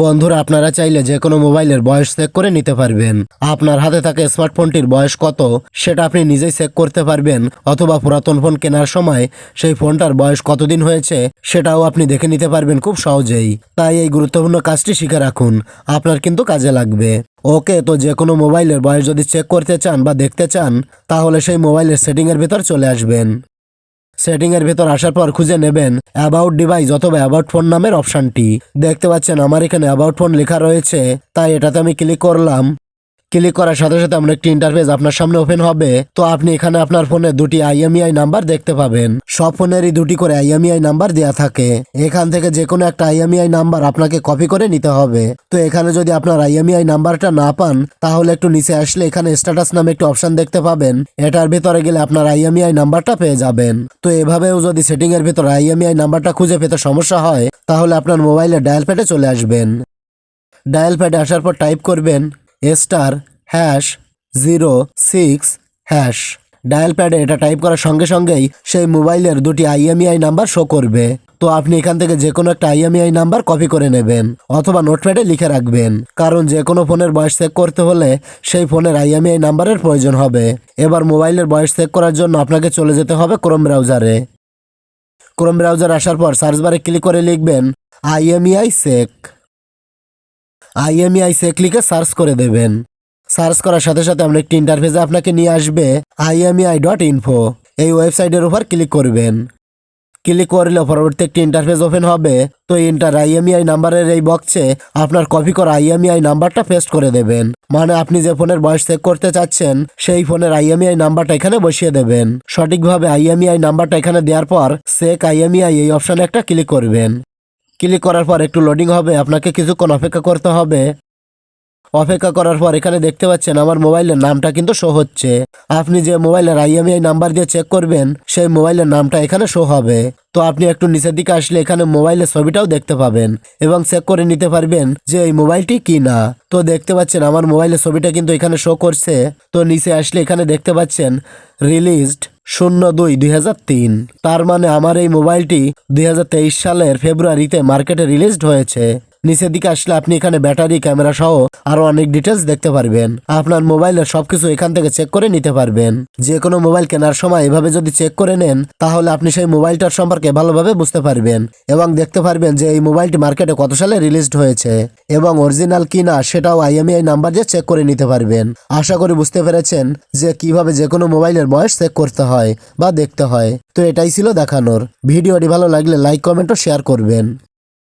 বন্ধুরা, আপনারা চাইলে যে কোনো মোবাইলের বয়স চেক করে নিতে পারবেন। আপনার হাতে থাকা স্মার্টফোনটির বয়স কত, সেটা আপনি নিজেই চেক করতে পারবেন, অথবা পুরাতন ফোন কেনার সময় সেই ফোনটার বয়স কতদিন হয়েছে, সেটাও আপনি দেখে নিতে পারবেন খুব সহজেই। তাই এই গুরুত্বপূর্ণ কাজটি শিখে রাখুন, আপনার কিন্তু কাজে লাগবে। ওকে, তো যে কোনো মোবাইলের বয়স যদি চেক করতে চান বা দেখতে চান, তাহলে সেই মোবাইলের সেটিংয়ের ভেতর চলে আসবেন। সেটিংয়ের ভেতর আসার পর খুঁজে নেবেন অ্যাবাউট ডিভাইস অথবা অ্যাবাউট ফোন নামের অপশানটি দেখতে পাচ্ছেন, আমার এখানে অ্যাবাউট ফোন লেখা রয়েছে, তাই এটাতে আমি ক্লিক করলাম। ক্লিক করার সাথে সাথে আমরা একটি ইন্টারফেস আপনার সামনে ওপেন হবে। তো আপনি এখানে আপনার ফোনে দুটি আইএমইআই নাম্বার দেখতে পাবেন। সব ফোনেরই দুটি করে আইএমইআই নাম্বার দেওয়া থাকে। এখান থেকে যে কোনো একটা আইএমইআই নাম্বার আপনাকে কপি করে নিতে হবে। তো এখানে যদি আপনার আইএমইআই নাম্বারটা না পান, তাহলে একটু নিচে আসলে এখানে স্ট্যাটাস নামে একটি অপশন দেখতে পাবেন। এটার ভিতরে গেলে আপনার আইএমইআই নাম্বারটা পেয়ে যাবেন। তো এভাবেও যদি সেটিং এর ভিতর আইএমইআই নাম্বারটা খুঁজে পেতে সমস্যা হয়, তাহলে আপনার মোবাইলে ডায়াল প্যাডে চলে আসবেন। ডায়াল প্যাডে আসার পর টাইপ করবেন star hash zero six hash. Dial প্যাডে এটা টাইপ করার সঙ্গে সঙ্গেই সেই মোবাইলের দুটি আইএমইআই নাম্বার শো করবে। তো আপনি এখান থেকে যে কোনো একটা আইএমইআই নাম্বার কপি করে নেবেন অথবা নোটপ্যাডে লিখে রাখবেন। কারণ যে কোনো ফোনের বয়স চেক করতে হলে সেই ফোনের আইএমইআই নাম্বারের প্রয়োজন হবে। এবার মোবাইলের বয়স চেক করার জন্য আপনাকে চলে যেতে হবে ক্রোম ব্রাউজারে ক্রোম ব্রাউজার আসার পর সার্চ বারে ক্লিক করে লিখবেন আইএমইআই সেক আইএমইআই সেক লিখে সার্চ করে দেবেন। সার্চ করার সাথে সাথে আমরা একটি ইন্টারফেসে আপনাকে নিয়ে আসবে আইএমইআই ডট ইনফো এই ওয়েবসাইটের উপর ক্লিক করবেন। ক্লিক করলে পরবর্তী একটি ইন্টারফেস ওপেন হবে। তো ইন্টার আইএমইআই নাম্বারের এই বক্সে আপনার কপি করা আইএমইআই নাম্বারটা পেস্ট করে দেবেন। মানে আপনি যে ফোনের বয়স চেক করতে চাচ্ছেন, সেই ফোনের আইএমইআই নাম্বারটা এখানে বসিয়ে দেবেন। সঠিকভাবে আইএমইআই নাম্বারটা এখানে দেওয়ার পর সেক আইএমইআই এই অপশানে একটা ক্লিক করবেন। ক্লিক করার পর একটু লোডিং হবে আপনাকে কিছুক্ষণ অপেক্ষা করতে হবে। অপেক্ষা করার পর এখানে দেখতে পাচ্ছেন আমার মোবাইলের নামটা কিন্তু শো হচ্ছে। আপনি যে মোবাইলের আইএমআই নাম্বার দিয়ে চেক করবেন, সেই মোবাইলের নামটা এখানে শো হবে। তো আপনি একটু নিচের দিকে আসলে এখানে মোবাইলের ছবিটাও দেখতে পাবেন এবং চেক করে নিতে পারবেন যে এই মোবাইলটি কি না তো দেখতে পাচ্ছেন আমার মোবাইলের ছবিটা কিন্তু এখানে শো করছে। তো নিচে আসলে এখানে দেখতে পাচ্ছেন রিলিজড শূন্য দুই দুই তার মানে আমার এই মোবাইলটি দুই হাজার তেইশ সালের ফেব্রুয়ারিতে মার্কেটে রিলিজড হয়েছে। নিচের দিকে আসলে আপনি এখানে ব্যাটারি, ক্যামেরা সহ আরও অনেক ডিটেলস দেখতে পারবেন। আপনার মোবাইলের সবকিছু এখান থেকে চেক করে নিতে পারবেন। যে কোনো মোবাইল কেনার সময় এভাবে যদি চেক করে নেন, তাহলে আপনি সেই মোবাইলটার সম্পর্কে ভালোভাবে বুঝতে পারবেন এবং দেখতে পারবেন যে এই মোবাইলটি মার্কেটে কত সালে রিলিজড হয়েছে এবং অরিজিনাল কিনা সেটাও আইএমআই নাম্বার দিয়ে চেক করে নিতে পারবেন। আশা করি বুঝতে পেরেছেন যে কীভাবে যে কোনো মোবাইলের বয়স চেক করতে হয় বা দেখতে হয়। তো এটাই ছিল দেখানোর। ভিডিওটি ভালো লাগলে লাইক কমেন্ট ও শেয়ার করবেন।